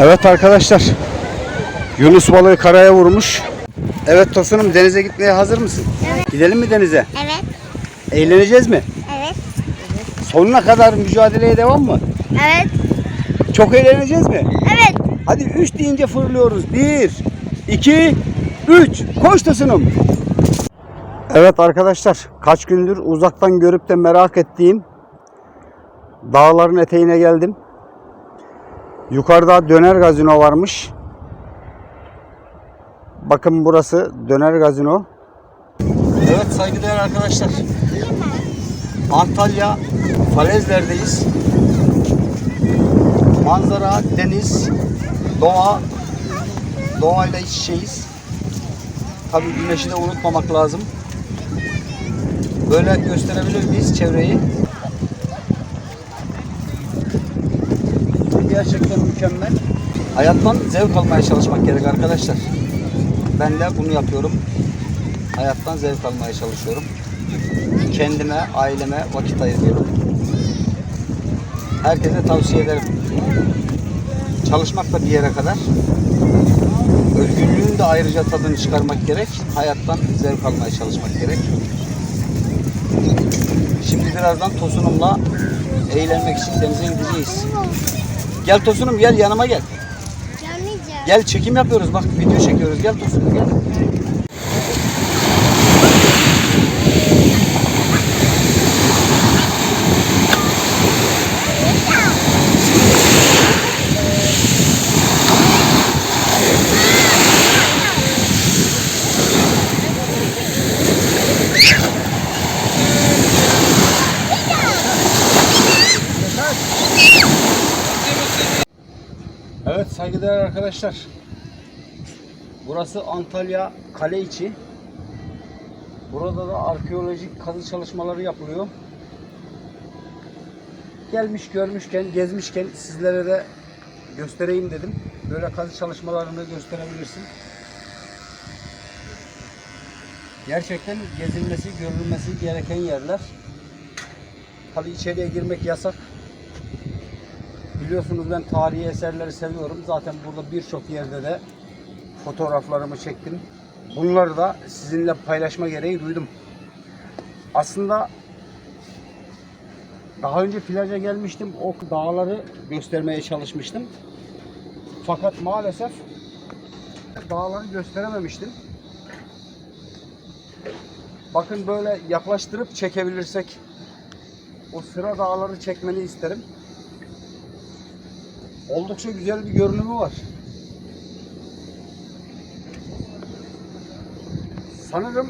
Evet arkadaşlar. Yunus balığı karaya vurmuş. Evet Tosunum denize gitmeye hazır mısın? Evet. Gidelim mi denize? Evet. Eğleneceğiz mi? Evet. Sonuna kadar mücadeleye devam mı? Evet. Çok eğleneceğiz mi? Evet. Hadi 3 deyince fırlıyoruz. 1, 2, 3. Koş Tosunum. Evet arkadaşlar. Kaç gündür uzaktan görüp de merak ettiğim dağların eteğine geldim. Yukarıda döner gazino varmış. Bakın burası döner gazino. Evet saygıdeğer arkadaşlar. Antalya Falezler'deyiz. Manzara, deniz, doğa, doğayla iç içeyiz. Tabii güneşi de unutmamak lazım. Böyle gösterebilir miyiz çevreyi? Gerçekten mükemmel. Hayattan zevk almaya çalışmak gerek arkadaşlar. Ben de bunu yapıyorum. Hayattan zevk almaya çalışıyorum. Kendime, aileme vakit ayırıyorum. Herkese tavsiye ederim. Çalışmak da bir yere kadar. Özgürlüğün de ayrıca tadını çıkarmak gerek. Hayattan zevk almaya çalışmak gerek. Şimdi birazdan Tosunum'la eğlenmek için denize gideceğiz. Gel Tosunum gel yanıma gel. Gelmeyeceğim. Gel çekim yapıyoruz bak video çekiyoruz. Gel Tosunum gel. Evet saygıdeğer arkadaşlar. Burası Antalya Kale içi. Burada da arkeolojik kazı çalışmaları yapılıyor. Gelmiş görmüşken, gezmişken sizlere de göstereyim dedim. Böyle kazı çalışmalarını gösterebilirsin. Gerçekten gezilmesi, görülmesi gereken yerler. Tabi içeriye girmek yasak. Biliyorsunuz ben tarihi eserleri seviyorum. Zaten burada birçok yerde de fotoğraflarımı çektim. Bunları da sizinle paylaşma gereği duydum. Aslında daha önce plaja gelmiştim. O dağları göstermeye çalışmıştım. Fakat maalesef dağları gösterememiştim. Bakın böyle yaklaştırıp çekebilirsek o sıra dağları çekmeni isterim. Oldukça güzel bir görünümü var. Sanırım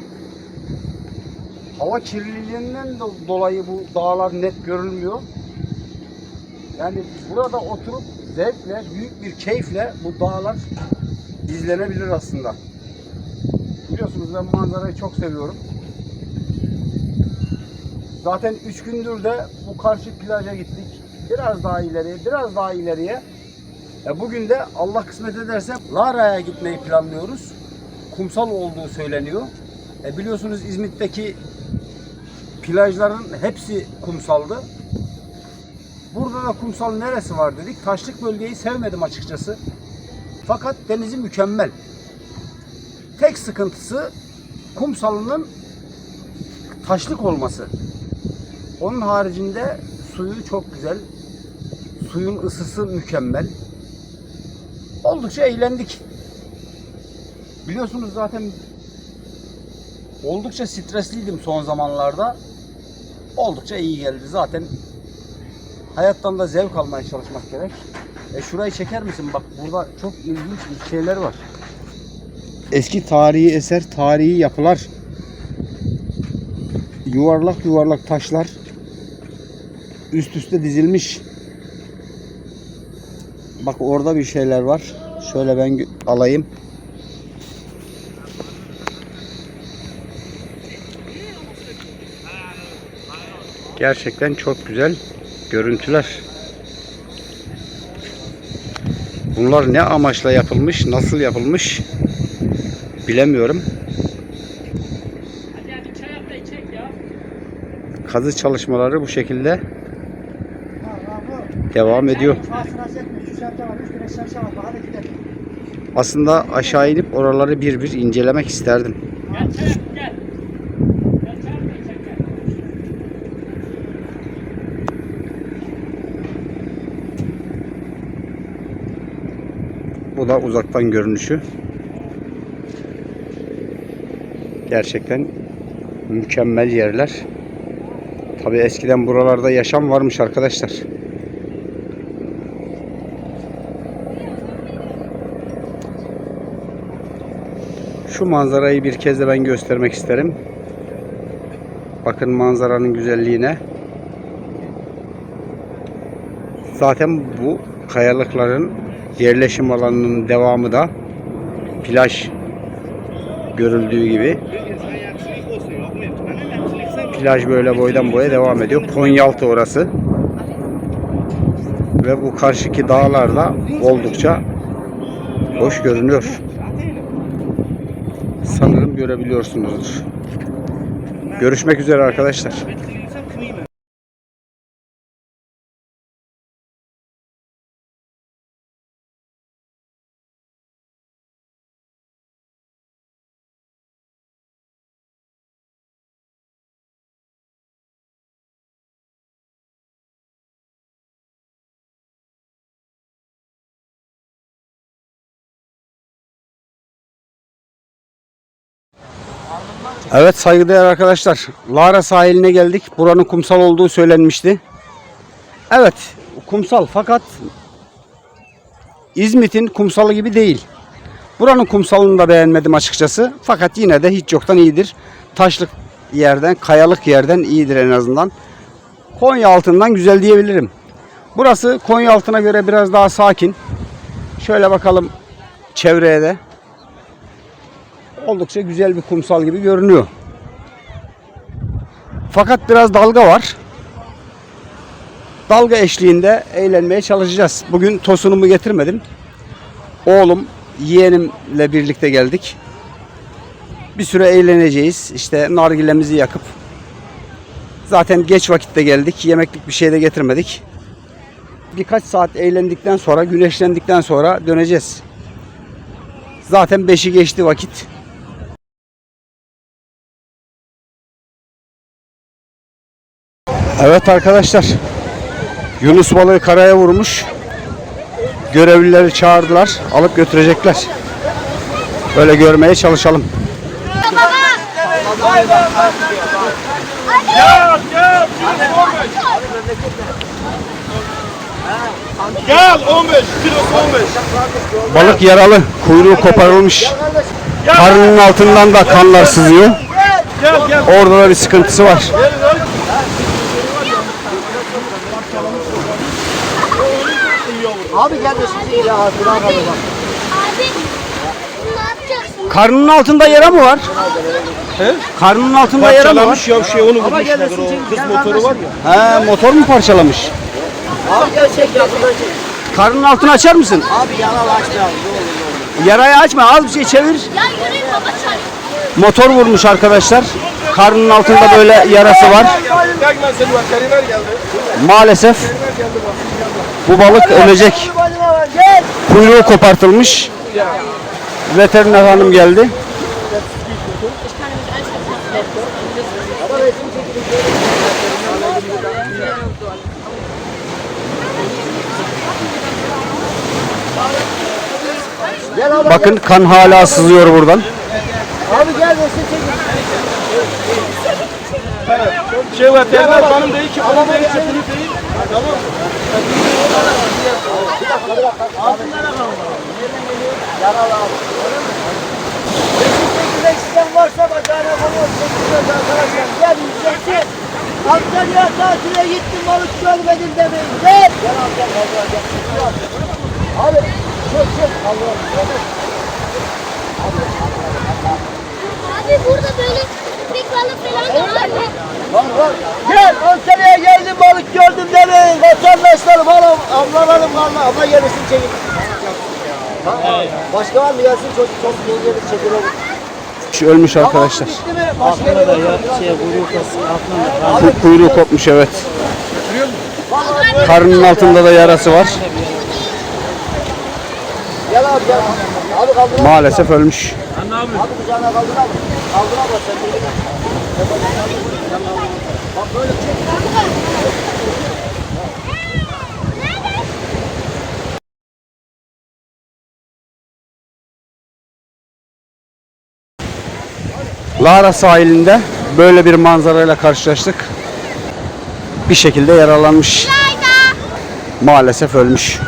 hava kirliliğinden do- dolayı bu dağlar net görülmüyor. Yani burada oturup zevkle, büyük bir keyifle bu dağlar izlenebilir aslında. Biliyorsunuz ben manzarayı çok seviyorum. Zaten 3 gündür de bu karşı plaja gittik. Biraz daha ileriye, biraz daha ileriye. E bugün de Allah kısmet ederse Lara'ya gitmeyi planlıyoruz. Kumsal olduğu söyleniyor. E biliyorsunuz İzmit'teki plajların hepsi kumsaldı. Burada da kumsal neresi var dedik. Taşlık bölgeyi sevmedim açıkçası. Fakat denizi mükemmel. Tek sıkıntısı kumsalının taşlık olması. Onun haricinde suyu çok güzel. Suyun ısısı mükemmel. Oldukça eğlendik. Biliyorsunuz zaten oldukça stresliydim son zamanlarda. Oldukça iyi geldi. Zaten hayattan da zevk almaya çalışmak gerek. E şurayı çeker misin? Bak burada çok ilginç bir şeyler var. Eski tarihi eser, tarihi yapılar. Yuvarlak yuvarlak taşlar üst üste dizilmiş. Bak orada bir şeyler var. Şöyle ben alayım. Gerçekten çok güzel görüntüler. Bunlar ne amaçla yapılmış, nasıl yapılmış bilemiyorum. Kazı çalışmaları bu şekilde devam ediyor. Aslında aşağı inip oraları bir bir incelemek isterdim. Bu da uzaktan görünüşü. Gerçekten mükemmel yerler. Tabi eskiden buralarda yaşam varmış arkadaşlar. Şu manzarayı bir kez de ben göstermek isterim. Bakın manzaranın güzelliğine. Zaten bu kayalıkların yerleşim alanının devamı da plaj görüldüğü gibi plaj böyle boydan boya devam ediyor. Konyaaltı orası. Ve bu karşıki dağlar da oldukça hoş görünüyor. Sanırım görebiliyorsunuzdur. Görüşmek üzere arkadaşlar. Evet saygıdeğer arkadaşlar. Lara sahiline geldik. Buranın kumsal olduğu söylenmişti. Evet kumsal fakat İzmit'in kumsalı gibi değil. Buranın kumsalını da beğenmedim açıkçası. Fakat yine de hiç yoktan iyidir. Taşlık yerden, kayalık yerden iyidir en azından. Konya altından güzel diyebilirim. Burası Konya altına göre biraz daha sakin. Şöyle bakalım çevreye de oldukça güzel bir kumsal gibi görünüyor. Fakat biraz dalga var. Dalga eşliğinde eğlenmeye çalışacağız. Bugün tosunumu getirmedim. Oğlum, yeğenimle birlikte geldik. Bir süre eğleneceğiz. İşte nargilemizi yakıp zaten geç vakitte geldik. Yemeklik bir şey de getirmedik. Birkaç saat eğlendikten sonra, güneşlendikten sonra döneceğiz. Zaten 5'i geçti vakit. Evet arkadaşlar. Yunus balığı karaya vurmuş. Görevlileri çağırdılar. Alıp götürecekler. Böyle görmeye çalışalım. Gel 15, kilosu 15. Balık yaralı. Kuyruğu koparılmış. Karnının altından da kanlar sızıyor. Orada da bir sıkıntısı var. Abi gel de sizi ya Kur'an abi bak. Abi ne yapacaksın? Karnının altında yara mı var? He? Karnının altında yara mı var? Parçalamış ya şey onu vurmuşlar o kız motoru var ya. He, motor mu parçalamış? Abi gel çek ya buradan çek. Karnının altını açar mısın? Abi yanal açmayalım ne olur ne olur. Yarayı açma. Az bir şey çevir. Ya yürüyün baba çay. Motor vurmuş arkadaşlar. Karnının altında böyle yarası var. Gel ben seni bak kariyer geldi. Maalesef bu balık ölecek. Kuyruğu kopartılmış. Veteriner hanım geldi. Bakın kan hala sızıyor buradan. Abi gel de sizi çekin. Şey veteriner hanım değil ki onun değil ki değil. Tamam. Çekilmek isteyen varsa bacağına konuyor. Çekiliyoruz arkadaşlar. Gel yükseksin. Antalya tatile gittim balık görmedim demeyin. Gel. Gel amcam vallahi gel. Abi çök çök. Allah'ım. Abi burada böyle balık falan da var mı? Var var. Gel Antalya'ya geldim balık gördüm demeyin. Vatandaşlarım hanım ablalarım valla abla gelirsin çekin. Ha, başka var mı gelsin çocuk çok gelir çekilir. Şu ölmüş arkadaşlar. Bitti mi? Başka yere götür. Ku- Kuyruğu kopmuş evet. Karnının altında da yarası var. Gel abi gel. Abi kaldır. abi. Maalesef ölmüş. Abi kucağına kaldır abi. Kaldır abi sen. Bak böyle çek. Lara sahilinde böyle bir manzarayla karşılaştık. Bir şekilde yaralanmış. Maalesef ölmüş.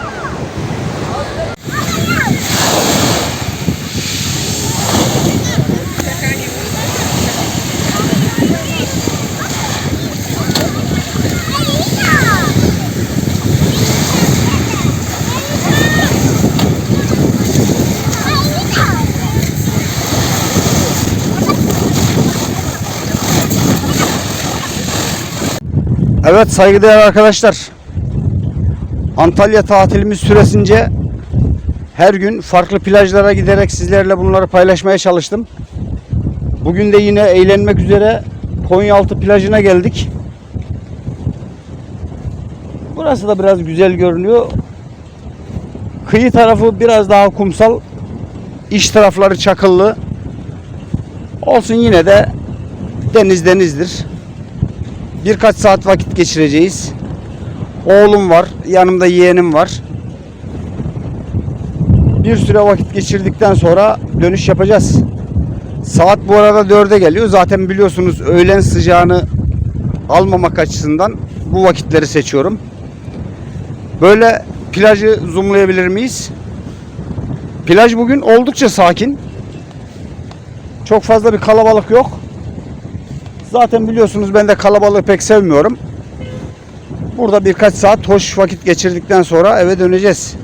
Evet saygıdeğer arkadaşlar. Antalya tatilimiz süresince her gün farklı plajlara giderek sizlerle bunları paylaşmaya çalıştım. Bugün de yine eğlenmek üzere Konyaaltı plajına geldik. Burası da biraz güzel görünüyor. Kıyı tarafı biraz daha kumsal. İç tarafları çakıllı. Olsun yine de deniz denizdir. Birkaç saat vakit geçireceğiz. Oğlum var, yanımda yeğenim var. Bir süre vakit geçirdikten sonra dönüş yapacağız. Saat bu arada 4'e geliyor. Zaten biliyorsunuz öğlen sıcağını almamak açısından bu vakitleri seçiyorum. Böyle plajı zoomlayabilir miyiz? Plaj bugün oldukça sakin. Çok fazla bir kalabalık yok. Zaten biliyorsunuz ben de kalabalığı pek sevmiyorum. Burada birkaç saat hoş vakit geçirdikten sonra eve döneceğiz.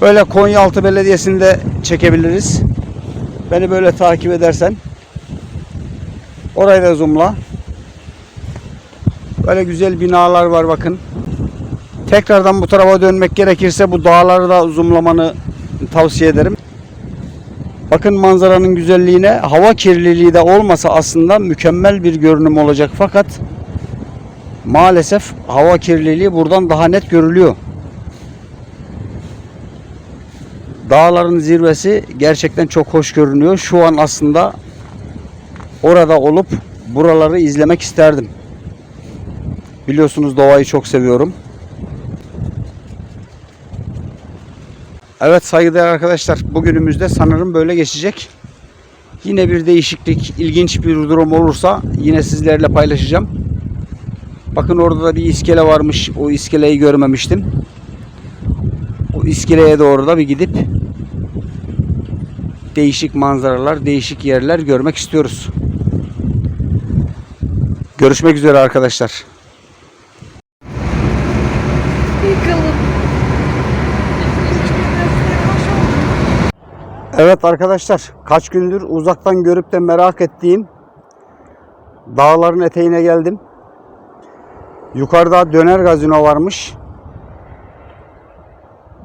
Böyle Konyaaltı Belediyesi'nde çekebiliriz. Beni böyle takip edersen. Orayı da zoomla. Böyle güzel binalar var bakın. Tekrardan bu tarafa dönmek gerekirse bu dağları da zoomlamanı tavsiye ederim. Bakın manzaranın güzelliğine hava kirliliği de olmasa aslında mükemmel bir görünüm olacak fakat maalesef hava kirliliği buradan daha net görülüyor. Dağların zirvesi gerçekten çok hoş görünüyor. Şu an aslında orada olup buraları izlemek isterdim. Biliyorsunuz doğayı çok seviyorum. Evet saygıdeğer arkadaşlar bugünümüzde sanırım böyle geçecek. Yine bir değişiklik, ilginç bir durum olursa yine sizlerle paylaşacağım. Bakın orada da bir iskele varmış. O iskeleyi görmemiştim. O iskeleye doğru da bir gidip değişik manzaralar, değişik yerler görmek istiyoruz. Görüşmek üzere arkadaşlar. Evet arkadaşlar kaç gündür uzaktan görüp de merak ettiğim dağların eteğine geldim. Yukarıda döner gazino varmış.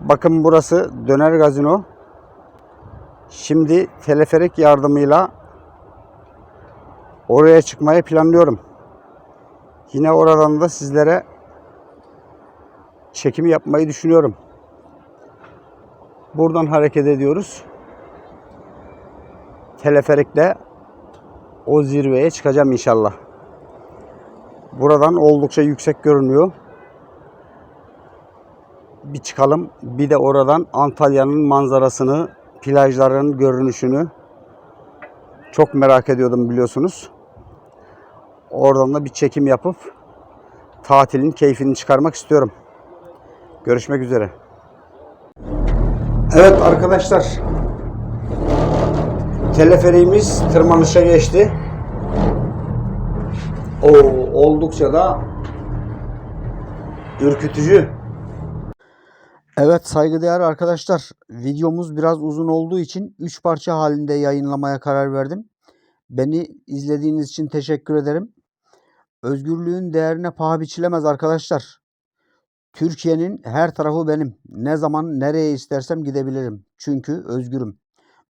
Bakın burası döner gazino. Şimdi teleferik yardımıyla oraya çıkmayı planlıyorum. Yine oradan da sizlere çekim yapmayı düşünüyorum. Buradan hareket ediyoruz teleferikle o zirveye çıkacağım inşallah. Buradan oldukça yüksek görünüyor. Bir çıkalım. Bir de oradan Antalya'nın manzarasını, plajların görünüşünü çok merak ediyordum biliyorsunuz. Oradan da bir çekim yapıp tatilin keyfini çıkarmak istiyorum. Görüşmek üzere. Evet arkadaşlar teleferiğimiz tırmanışa geçti. O oldukça da ürkütücü. Evet saygıdeğer arkadaşlar videomuz biraz uzun olduğu için 3 parça halinde yayınlamaya karar verdim. Beni izlediğiniz için teşekkür ederim. Özgürlüğün değerine paha biçilemez arkadaşlar. Türkiye'nin her tarafı benim. Ne zaman nereye istersem gidebilirim. Çünkü özgürüm.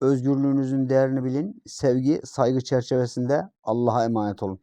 Özgürlüğünüzün değerini bilin. Sevgi, saygı çerçevesinde Allah'a emanet olun.